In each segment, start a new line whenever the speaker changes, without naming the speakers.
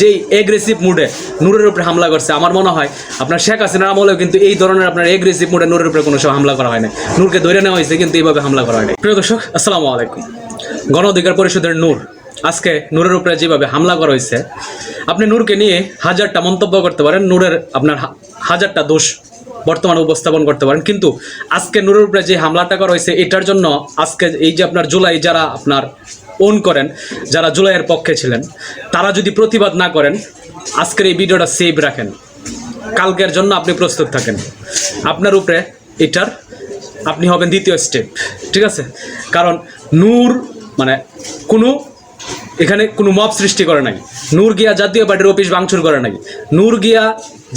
যেই এগ্রেসিভ মুডে নূরের উপরে হামলা করছে, আমার মনে হয় আপনার শেখ হাসিনার আমলেও কিন্তু এই ধরনের আপনার এগ্রেসিভ মুডে নূরের উপরে কোনো সময় হামলা করা হয় না নূরকে ধরে নেওয়া হয়েছে, কিন্তু এইভাবে হামলা করা হয় না প্রিয় দর্শক, আসসালামু আলাইকুম। গণ অধিকার পরিষদের নূর। আজকে নূরের উপরে যেভাবে হামলা করা হয়েছে, আপনি নূরকে নিয়ে হাজারটা মন্তব্য করতে পারেন, নূরের আপনার হাজারটা দোষ বর্তমানে উপস্থাপন করতে পারেন, কিন্তু আজকে নূরের উপরে যে হামলাটা করা হয়েছে, এটার জন্য আজকে এই যে আপনার জুলাই যারা আপনার ওন করেন, যারা জুলাইয়ের পক্ষে ছিলেন, তারা যদি প্রতিবাদ না করেন, আজকের এই ভিডিওটা সেভ রাখেন। কালকের জন্য আপনি প্রস্তুত থাকেন। আপনার উপরে এটার আপনি হবেন দ্বিতীয় স্টেপ ঠিক আছে? কারণ নূর মানে কোনো এখানে কোনো মব সৃষ্টি করে নাই। নূর গিয়া জাতীয় পার্টির অফিস ভাঙচুর করে নাই। নূর গিয়া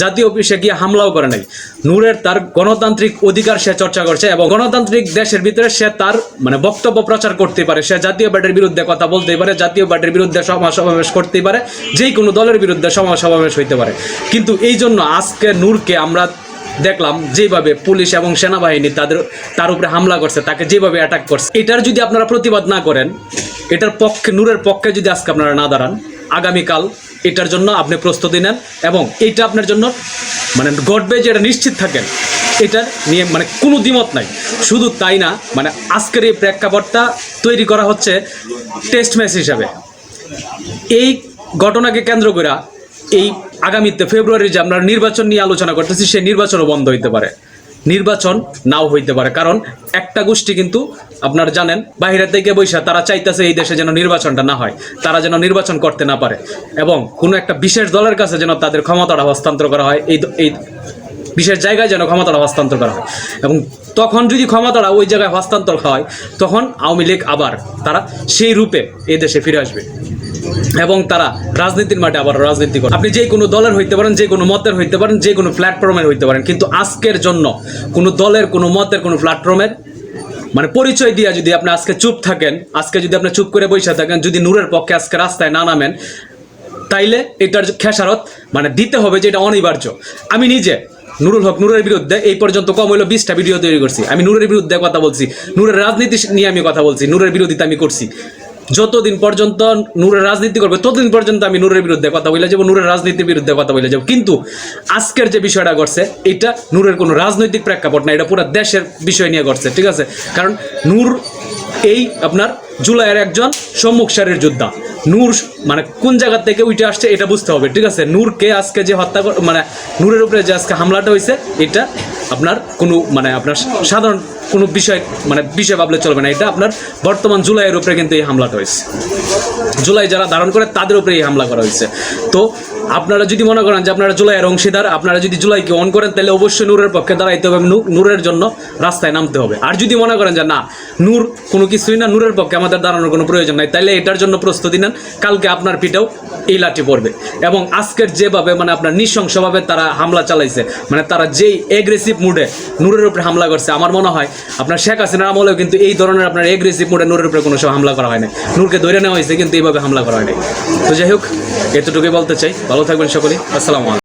জাতীয় অফিসে গিয়ে হামলাও করে নাই। নূরের তার গণতান্ত্রিক অধিকার সে চর্চা করছে এবং গণতান্ত্রিক দেশের ভিতরে সে তার মানে বক্তব্য প্রচার করতে পারে। সে জাতীয় পার্টির বিরুদ্ধে কথা বলতেই পারে, জাতীয় পার্টির বিরুদ্ধে সভা সমাবেশ করতেই পারে যেই কোনো দলের বিরুদ্ধে সভা সমাবেশ হইতে পারে। কিন্তু এই জন্য আজকে নূরকে আমরা দেখলাম যেভাবে পুলিশ এবং সেনাবাহিনী তাদের, তার উপরে হামলা করছে, তাকে যেভাবে অ্যাটাক করছে। এটার যদি আপনারা প্রতিবাদ না করেন, এটার পক্ষে, নূরের পক্ষে যদি আজকে আপনারা না দাঁড়ান, আগামীকাল এটার জন্য আপনি প্রস্তুতি নেন এবং এইটা আপনার জন্য মানে ঘটবে যে এটা নিশ্চিত থাকেন এটা নিয়ে মানে কোনো দ্বিমত নাই। শুধু তাই না মানে আজকের এই প্রেক্ষাপটটা তৈরি করা হচ্ছে টেস্ট ম্যাচ হিসাবে। এই ঘটনাকে কেন্দ্র করে এই আগামীতে ফেব্রুয়ারি যে আমরা নির্বাচন নিয়ে আলোচনা করতেছি, সেই নির্বাচনও বন্ধ হইতে পারে। নির্বাচন নাও হইতে পারে, কারণ একটা গোষ্ঠী কিন্তু আপনারা জানেন বাইরে থেকে বৈশা তারা চাইতেছে এই দেশে যেন নির্বাচনটা না হয়, তারা যেন নির্বাচন করতে না পারে এবং কোনো একটা বিশেষ দলের কাছে যেন তাদের ক্ষমতাটা হস্তান্তর করা হয়, এই এই বিশেষ জায়গায় যেন ক্ষমতাটা হস্তান্তর করা হয় এবং তখন যদি ক্ষমতাটা ওই জায়গায় হস্তান্তর হয়, তখন আওয়ামী লীগ আবার তারা সেই রূপে এই দেশে ফিরে আসবে। এবং তারা রাজনীতির মাঠে আবার রাজনীতি করে। আপনি যে কোনো দলের হইতে পারেন, যে কোনো মতের হইতে পারেন, যে কোনো প্ল্যাটফর্মের হইতে পারেন। কিন্তু আজকের জন্য কোনো দলের, কোনো মতের, কোনো প্ল্যাটফর্মের মানে পরিচয় দিয়ে যদি আপনি আজকে চুপ থাকেন, আজকে যদি আপনি চুপ করে বসে থাকেন, যদি নূরের পক্ষে আজকে রাস্তায় না নামেন, তাইলে এটার খেসারত মানে দিতে হবে যে এটা অনিবার্য। আমি নিজে নুরুল হক নূরের বিরুদ্ধে এই পর্যন্ত কম হইল বিশটা ভিডিও তৈরি করছি। আমি নূরের বিরুদ্ধে কথা বলছি, নূরের রাজনীতি নিয়ে আমি কথা বলছি, নূরের বিরোধিতা আমি করছি। যতদিন পর্যন্ত নূরের রাজনীতি করবে, ততদিন পর্যন্ত আমি নূরের বিরুদ্ধে কথা বলে যাব, নূরের রাজনীতির বিরুদ্ধে কথা বলে যাব। কিন্তু আজকের যে বিষয়টা ঘটছে, এটা নূরের কোনো রাজনৈতিক প্রেক্ষাপট না, এটা পুরো দেশের বিষয় নিয়ে ঘটছে, ঠিক আছে? কারণ নূর এই আপনার জুলাইয়ের একজন সম্মুখ সারির যোদ্ধা। নূর মানে কোন জায়গা থেকে উঠে আসছে এটা বুঝতে হবে, ঠিক আছে? নূরকে আজকে যে হত্যা মানে নূরের উপরে যে আজকে হামলাটা হয়েছে, এটা আপনার কোনো মানে আপনার সাধারণ কোনো বিষয় মানে বিষয় ভাবলে চলবে না। এটা আপনার বর্তমান জুলাইয়ের উপরে কিন্তু এই হামলাটা হয়েছে। জুলাই যারা ধারণ করে, তাদের উপরে এই হামলা করা হয়েছে। তো আপনারা যদি মনে করেন যে আপনারা জুলাইয়ের অংশীদার, আপনারা যদি জুলাইকে অন করেন, তাহলে অবশ্যই নূরের পক্ষে দাঁড়াইতে হবে নূরের জন্য রাস্তায় নামতে হবে। আর যদি মনে করেন যে না, নূর কোনো কিছুই না, নূরের পক্ষে আমাদের দাঁড়ানোর কোনো প্রয়োজন নাই, তাহলে এটার জন্য প্রস্তুতি নেন। কালকে আপনার পিঠেও এই লাঠি পড়বে। এবং আজকের যেভাবে মানে আপনার নৃশংসভাবে তারা হামলা চালাইছে মানে তারা যেই এগ্রেসিভ মুডে নূরের উপরে হামলা করছে, আমার মনে হয় আপনার শেখ হাসিনার আমলেও কিন্তু এই ধরনের আপনার এগ্রেসিভ মোডে নূরের উপরে কোনো সব হামলা করা হয়নি নূরকে ধরে নেওয়া হয়েছে কিন্তু এইভাবে হামলা করা হয়নি তো যাই হোক, এতটুকুই বলতে চাই। ভালো থাকবেন সকলেই। আসসালামু আলাইকুম।